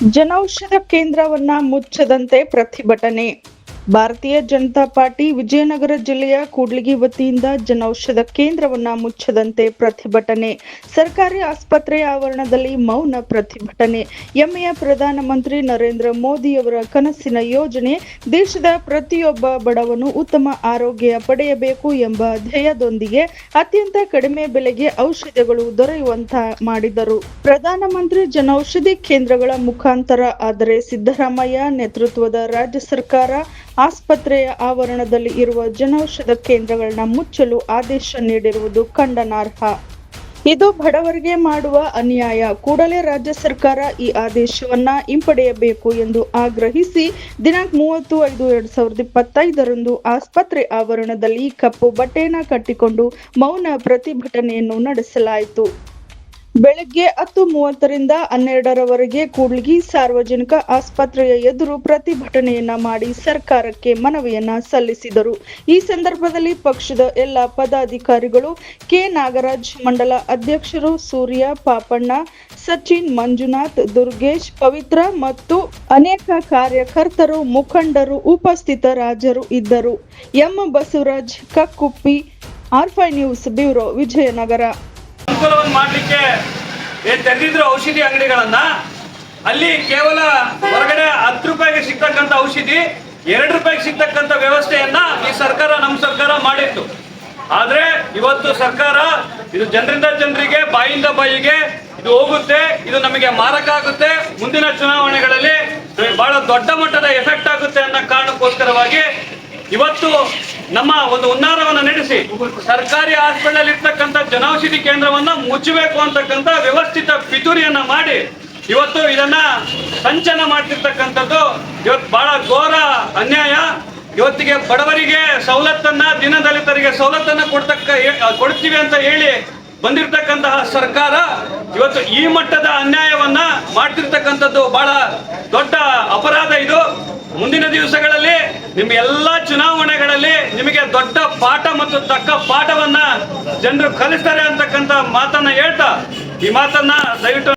ಜನೌಷಧ ಕೇಂದ್ರವನ್ನ ಮುಚ್ಚದಂತೆ ಪ್ರತಿಭಟನೆ ಭಾರತೀಯ ಜನತಾ ಪಾರ್ಟಿ ವಿಜಯನಗರ ಜಿಲ್ಲೆಯ ಕೂಡ್ಲಿಗಿ ವತಿಯಿಂದ ಜನೌಷಧ ಕೇಂದ್ರವನ್ನ ಮುಚ್ಚದಂತೆ ಪ್ರತಿಭಟನೆ. ಸರ್ಕಾರಿ ಆಸ್ಪತ್ರೆ ಆವರಣದಲ್ಲಿ ಮೌನ ಪ್ರತಿಭಟನೆ. ಎಮ್ಮೆಯ ಪ್ರಧಾನಮಂತ್ರಿ ನರೇಂದ್ರ ಮೋದಿಯವರ ಕನಸಿನ ಯೋಜನೆ ದೇಶದ ಪ್ರತಿಯೊಬ್ಬ ಬಡವನು ಉತ್ತಮ ಆರೋಗ್ಯ ಪಡೆಯಬೇಕು ಎಂಬ ಧ್ಯೇಯದೊಂದಿಗೆ ಅತ್ಯಂತ ಕಡಿಮೆ ಬೆಲೆಗೆ ಔಷಧಗಳು ದೊರೆಯುವಂತ ಮಾಡಿದರು. ಪ್ರಧಾನಮಂತ್ರಿ ಜನೌಷಧಿ ಕೇಂದ್ರಗಳ ಮುಖಾಂತರ ಆದರೆ ಸಿದ್ದರಾಮಯ್ಯ ನೇತೃತ್ವದ ರಾಜ್ಯ ಸರ್ಕಾರ ಆಸ್ಪತ್ರೆಯ ಆವರಣದಲ್ಲಿ ಇರುವ ಜನೌಷಧ ಕೇಂದ್ರಗಳನ್ನ ಮುಚ್ಚಲು ಆದೇಶ ನೀಡಿರುವುದು ಖಂಡನಾರ್ಹ. ಇದು ಬಡವರಿಗೆ ಮಾಡುವ ಅನ್ಯಾಯ. ಕೂಡಲೇ ರಾಜ್ಯ ಸರ್ಕಾರ ಈ ಆದೇಶವನ್ನ ಹಿಂಪಡೆಯಬೇಕು ಎಂದು ಆಗ್ರಹಿಸಿ ದಿನಾಂಕ ಮೂವತ್ತು ಐದು ಎರಡ್ ಸಾವಿರದ ಇಪ್ಪತ್ತೈದರಂದು ಆಸ್ಪತ್ರೆ ಆವರಣದಲ್ಲಿ ಕಪ್ಪು ಬಟ್ಟೆಯನ್ನ ಕಟ್ಟಿಕೊಂಡು ಮೌನ ಪ್ರತಿಭಟನೆಯನ್ನು ನಡೆಸಲಾಯಿತು. ಬೆಳಗ್ಗೆ ಹತ್ತು ಮೂವತ್ತರಿಂದ ಹನ್ನೆರಡರವರೆಗೆ ಕೂಡ್ಲಿಗಿ ಸಾರ್ವಜನಿಕ ಆಸ್ಪತ್ರೆಯ ಎದುರು ಪ್ರತಿಭಟನೆಯನ್ನ ಮಾಡಿ ಸರ್ಕಾರಕ್ಕೆ ಮನವಿಯನ್ನ ಸಲ್ಲಿಸಿದರು. ಈ ಸಂದರ್ಭದಲ್ಲಿ ಪಕ್ಷದ ಎಲ್ಲ ಪದಾಧಿಕಾರಿಗಳು ಕೆ. ನಾಗರಾಜ್, ಮಂಡಲ ಅಧ್ಯಕ್ಷರು ಸೂರ್ಯ, ಪಾಪಣ್ಣ, ಸಚಿನ್, ಮಂಜುನಾಥ್, ದುರ್ಗೇಶ್, ಪವಿತ್ರ ಮತ್ತು ಅನೇಕ ಕಾರ್ಯಕರ್ತರು, ಮುಖಂಡರು ಉಪಸ್ಥಿತರಾಜರು ಇದ್ದರು. ಎಂ. ಬಸವರಾಜ್, ಕಕ್ಕುಪ್ಪಿ ಆರ್ಫೈ ನ್ಯೂಸ್ ಬ್ಯೂರೋ ವಿಜಯನಗರ. ಮಾಡಲಿಕ್ಕೆ ಏನ್ ತೆರೆದಿದ್ರು ಔಷಧಿ ಅಂಗಡಿಗಳನ್ನ, ಅಲ್ಲಿ ಕೇವಲ ಹೊರಗಡೆ ಹತ್ತು ರೂಪಾಯಿಗೆ ಸಿಗ್ತಕ್ಕಂಥ ಔಷಧಿ, ಎರಡು ರೂಪಾಯಿಗೆ ಸಿಗ್ತಕ್ಕಂಥ ವ್ಯವಸ್ಥೆಯನ್ನ ಈ ಸರ್ಕಾರ, ನಮ್ಮ ಸರ್ಕಾರ ಮಾಡಿತ್ತು. ಆದ್ರೆ ಇವತ್ತು ಸರ್ಕಾರ ಇದು ಜನರಿಂದ ಜನರಿಗೆ, ಬಾಯಿಂದ ಬಾಯಿಗೆ ಇದು ಹೋಗುತ್ತೆ, ಇದು ನಮಗೆ ಮಾರಕ ಆಗುತ್ತೆ. ಮುಂದಿನ ಚುನಾವಣೆಗಳಲ್ಲಿ ಬಹಳ ದೊಡ್ಡ ಮಟ್ಟದ ಎಫೆಕ್ಟ್ ಆಗುತ್ತೆ ಅನ್ನೋ ಕಾರಣಕ್ಕೋಸ್ಕರವಾಗಿ ಇವತ್ತು ನಮ್ಮ ಒಂದು ಹುನ್ನಾರವನ್ನು ನಡೆಸಿ ಸರ್ಕಾರಿ ಹಾಸ್ಪಿಟಲ್ ಇರ್ತಕ್ಕಂಥ ಜನೌಷಧಿ ಕೇಂದ್ರವನ್ನ ಮುಚ್ಚಬೇಕು ಅಂತಕ್ಕಂಥ ವ್ಯವಸ್ಥಿತ ಪಿತೂರಿಯನ್ನ ಮಾಡಿ ಇವತ್ತು ಇದನ್ನ ಸಂಚನ ಮಾಡ್ತಿರ್ತಕ್ಕಂಥದ್ದು ಇವತ್ತು ಬಹಳ ಘೋರ ಅನ್ಯಾಯ. ಇವತ್ತಿಗೆ ಬಡವರಿಗೆ ಸವಲತ್ತನ್ನ ದಿನದಲಿತರಿಗೆ ಸವಲತ್ತನ್ನ ಕೊಡ್ತಕ್ಕ ಕೊಡ್ತೀವಿ ಅಂತ ಹೇಳಿ ಬಂದಿರತಕ್ಕಂತಹ ಸರ್ಕಾರ ಇವತ್ತು ಈ ಮಟ್ಟದ ಅನ್ಯಾಯವನ್ನ ಮಾಡ್ತಿರ್ತಕ್ಕಂಥದ್ದು ಬಹಳ ದೊಡ್ಡ ಅಪರಾಧ ಇದು. ಮುಂದಿನ ದಿವಸಗಳಲ್ಲಿ ನಿಮ್ಮ ಎಲ್ಲಾ ಚುನಾವಣೆಗಳಲ್ಲಿ ನಿಮಗೆ ದೊಡ್ಡ ಪಾಠ ಮತ್ತು ತಕ್ಕ ಪಾಠವನ್ನ ಜನರು ಕಲಿಸ್ತಾರೆ ಅಂತಕ್ಕಂಥ ಮಾತನ್ನ ಹೇಳ್ತಾ ಈ ಮಾತನ್ನ ದಯವಿಟ್ಟು